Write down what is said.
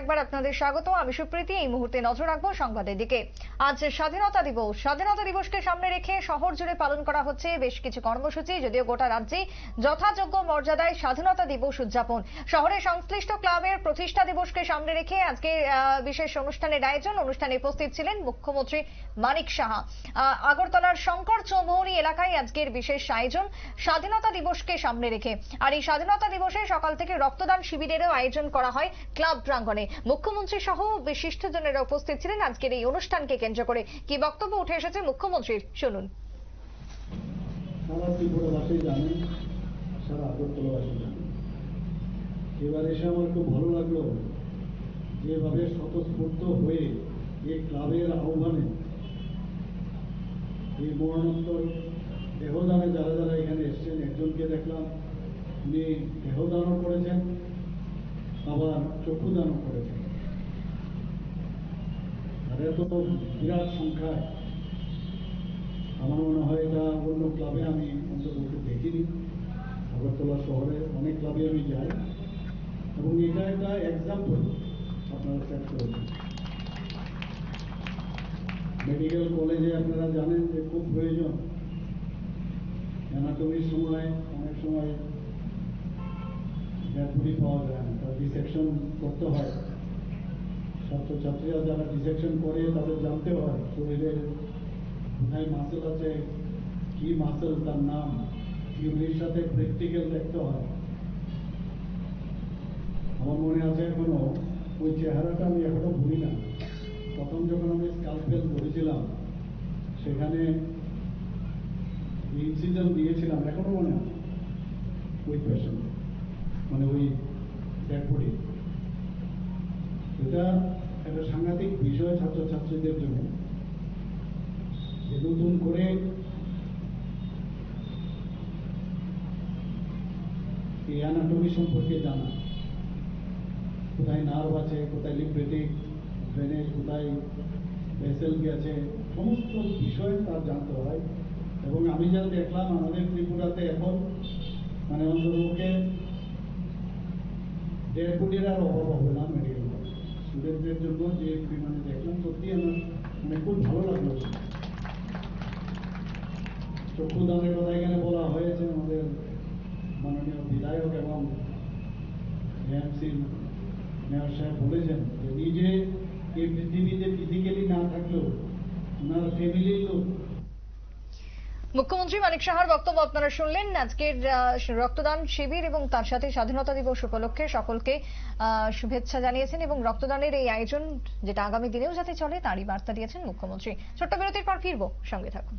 আরেকবার আপনাদের স্বাগত আমি সুপ্রীতি, এই মুহূর্তে নজর রাখব সংবাদের দিকে। আজ স্বাধীনতা দিবস। স্বাধীনতা দিবসকে সামনে রেখে শহর জুড়ে পালন করা হচ্ছে বেশ কিছু কর্মসূচি, যদিও গোটা রাজ্যে যথাযোগ্য মর্যাদায় স্বাধীনতা দিবস উদযাপন। শহরের সংশ্লিষ্ট ক্লাবের প্রতিষ্ঠা দিবসকে সামনে রেখে আজকে বিশেষ অনুষ্ঠানের আয়োজন। অনুষ্ঠানে উপস্থিত ছিলেন মুখ্যমন্ত্রী মানিক সাহা। আগরতলার শঙ্কর চৌমুহনী এলাকায় আজকের বিশেষ আয়োজন স্বাধীনতা দিবসকে সামনে রেখে। আর এই স্বাধীনতা দিবসে সকাল থেকে রক্তদান শিবিরেরও আয়োজন করা হয় ক্লাব প্রাঙ্গণে। মুখ্যমন্ত্রী সহ বিশিষ্টজনেরা উপস্থিত ছিলেন। আজকের এই অনুষ্ঠানকে কেন্দ্র করে কি বক্তব্য উঠে এসেছে মুখ্যমন্ত্রীর? শুনুন। সারা ত্রিপুরাবাসী জানেন সারা আগরতলাবাসী জানেন এবার এসে আমার খুব ভালো লাগল যেভাবে স্বতঃস্ফূর্ত হয়ে এই ক্লাবের আহ্বানে এই মরণোত্তর দেহদানে যারা যারা এখানে এসছেন, একজনকে দেখলাম। উনি দেহদানও করেছেন। আবার চক্ষুদানও করেছেন আর এত বিরাট সংখ্যায়। আমার মনে হয় এটা অন্য ক্লাবে আমি অন্তত দেখিনি। আগরতলা শহরে অনেক ক্লাবে আমি যাই। এবং এটা একটা এক্সাম্পল আপনারা সেট করেছেন। মেডিকেল কলেজে আপনারা জানেন যে খুব প্রয়োজন। অ্যানাটমির সময় অনেক সময় ডেডবডি পাওয়া যায়। না তার ডিসেকশন করতে হয়। ছাত্রছাত্রীরা যারা ডিসেকশন করে, তাদের জানতে হয়। শরীরের কোথায় মাসেল আছে। কি মাসেল তার নাম। থিওরির সাথে প্র্যাকটিক্যাল দেখতে হয়। আমার মনে আছে এখনও, ওই চেহারাটা আমি এখনও ভুলি না। প্রথম যখন আমি স্কালপেল ধরেছিলাম, সেখানে ইনসিজন দিয়েছিলাম, এখনও মনে আছে। ওই পেশেন্ট মানে ওই ডেড এটা একটা সাংঘাতিক বিষয় ছাত্রছাত্রীদের জন্য। যে নতুন করে এই অ্যানাটমি সম্পর্কে জানা। কোথায় নার্ভ আছে, কোথায় লিম্ফেটিক ড্রেনেজ কোথায় ভেসেল গেছে সমস্ত বিষয় তার জানতে হয়। এবং আমি যা দেখলাম, আমাদের ত্রিপুরাতে এখন মানে অন্ততপক্ষে দেড় কোটির আর অভাব হবে না মেডিকেল স্টুডেন্টদের জন্য যে পরিমাণে দেখলাম, সত্যি আমার মানে খুব ভালো লাগল। চক্ষুদানের কথা এখানে বলা হয়েছে আমাদের মাননীয় বিধায়ক এবং এমসি মেয়র সাহেব বলেছেন যে নিজে মুখ্যমন্ত্রী মানিক সাহার বক্তব্য আপনারা শুনলেন। আজকের রক্তদান শিবির এবং তার সাথে স্বাধীনতা দিবস উপলক্ষে সকলকে শুভেচ্ছা জানিয়েছেন এবং রক্তদানের এই আয়োজন যেটা আগামী দিনেও যাতে চলে, তারই বার্তা দিয়েছেন মুখ্যমন্ত্রী। ছোট্ট বিরতির পর ফিরবো। সঙ্গে থাকুন।